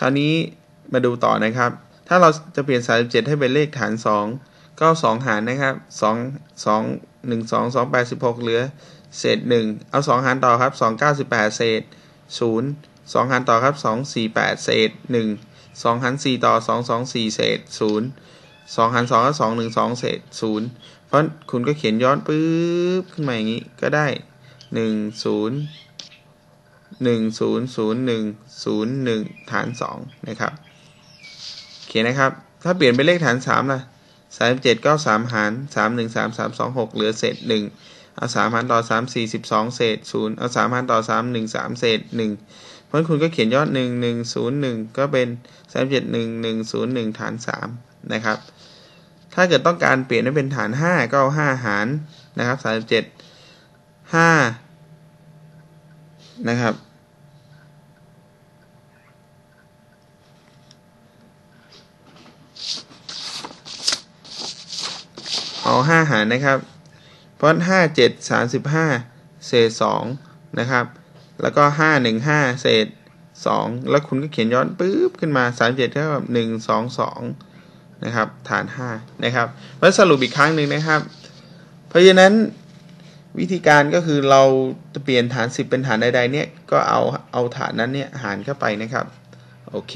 คราวนี้มาดูต่อนะครับ ถ้าเราจะเปลี่ยน 37 ให้เป็นเลขฐาน 2 ก็ 2 หารนะครับ 2 2 1 2 2 8 16 เหลือ เศษ 1 เอา 2 หารต่อครับ 2 98 เศษ 0 2 หารต่อครับ 2 4 8 เศษ 1 2 หาร 4 ต่อ 2 2 4 เศษ 0 2 หาร2ก็2 1 2 เศษ 0 เพราะคุณก็เขียนย้อนปื๊บขึ้นมาอย่างนี้ก็ได้ 1 0 1 0 0 1 0 1ฐาน2นะครับโอเคนะครับ ถ้าเปลี่ยนเป็นเลขฐาน3ล่ะ37ก็3หาร3 1 3 3 2 6 เหลือเศษ 1 เอา3หารต่อ 3 4 12เศษ 0 เอา3หารต่อ 3 1 3 เศษ 1 เพราะคุณก็เขียนยอด 1 1 0 1 ก็เป็น 37 1 1 0 1 ฐาน 3 นะครับ ถ้าเกิดต้องการเปลี่ยนให้เป็นฐาน 5 ก็เอา 5 หารนะครับ 37 5 นะครับ เอาห้าหารนะครับ เพราะห้าเจ็ดสามสิบห้าเศษสองนะครับ แล้วก็ห้าหนึ่งห้าเศษสองแล้วคุณก็เขียนย้อนปุ๊บขึ้นมาสามเจ็ดเท่ากับหนึ่งสองสองนะครับฐานห้านะครับแล้วสรุปอีกครั้งหนึ่งนะครับ เพราะฉะนั้นวิธีการก็คือเราจะเปลี่ยนฐานสิบเป็นฐานใดๆเนี่ยก็เอาเอาฐานนั้นเนี่ยหารเข้าไปนะครับ โอเค